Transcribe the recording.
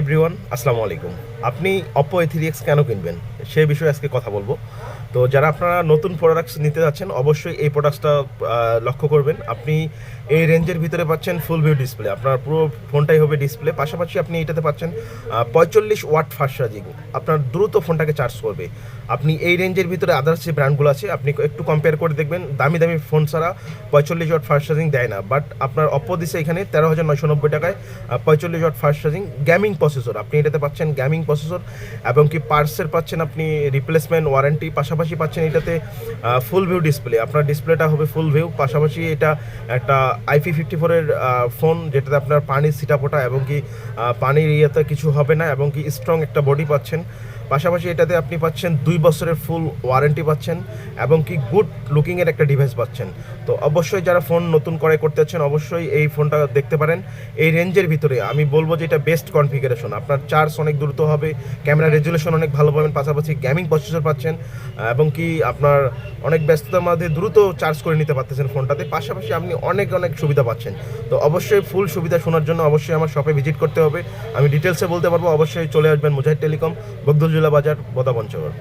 Everyone আসসালামু আলাইকুম। আপনি অপো এ থ্রি এক্স কেন কিনবেন? সেই বিষয়ে আজকে কথা বলব। তো যারা আপনারা নতুন প্রোডাক্টস নিতে যাচ্ছেন, অবশ্যই এই প্রোডাক্টসটা লক্ষ্য করবেন। আপনি এই রেঞ্জের ভিতরে পাচ্ছেন ফুল ভিউ ডিসপ্লে আপনার পুরো ফোনটাই হবে ডিসপ্লে পাশাপাশি আপনি এটাতে পাচ্ছেন পঁয়তাল্লিশ ওয়াট ফাস্ট চার্জিং আপনার দ্রুত ফোনটাকে চার্জ করবে। আপনি এই রেঞ্জের ভিতরে আদার্স যে ব্র্যান্ডগুলো আছে, আপনি একটু কম্পেয়ার করে দেখবেন। দামি দামি ফোন ছাড়া পঁয়তাল্লিশ ওয়াট ফাস্ট চার্জিং দেয় না। বাট আপনার অপো দিছে এখানে তেরো হাজার নয়শো নব্বই টাকায় পঁয়তাল্লিশ watt fast charging gaming processor আপনি এটাতে পাচ্ছেন গেমিং প্রসেসর এবং কি পার্সের পাচ্ছেন আপনি রিপ্লেসমেন্ট ওয়ারেন্টি পাশাপাশি পাচ্ছেন এটাতে ফুল ভিউ ডিসপ্লে আপনার ডিসপ্লেটা হবে ফুল ভিউ পাশাপাশি এটা একটা আইপি ফিফটি ফোরের ফোন যেটাতে আপনার পানির সিটাপোটা এবং কি পানির ইয়েতে কিছু হবে না এবং কি স্ট্রং একটা বডি পাচ্ছেন। পাশাপাশি এটাতে আপনি পাচ্ছেন দুই বছরের ফুল ওয়ারেন্টি পাচ্ছেন এবং কি গুড লুকিংয়ের একটা ডিভাইস পাচ্ছেন। তো অবশ্যই যারা ফোন নতুন ক্রয় করতে চাচ্ছেন অবশ্যই এই ফোনটা দেখতে পারেন। এই রেঞ্জের ভিতরে আমি বলব যে এটা বেস্ট কনফিগারেশন আপনার চার্জ অনেক দ্রুত হবে। ক্যামেরা রেজুলেশন অনেক ভালো পাবেন, পাশাপাশি গেমিং প্রসেসর পাচ্ছেন এবং কি আপনার অনেক ব্যস্ততার মধ্যে দ্রুত চার্জ করে নিতে পারতেছেন ফোনটাতে। পাশাপাশি আপনি অনেক অনেক সুবিধা পাচ্ছেন। তো অবশ্যই ফুল সুবিধা শোনার জন্য অবশ্যই আমার শপে ভিজিট করতে হবে। আমি ডিটেলসে বলতে পারব, অবশ্যই চলে আসবেন মুজাহিদ টেলিকম, বগদুল জেলা বাজার বোদা পঞ্চগড়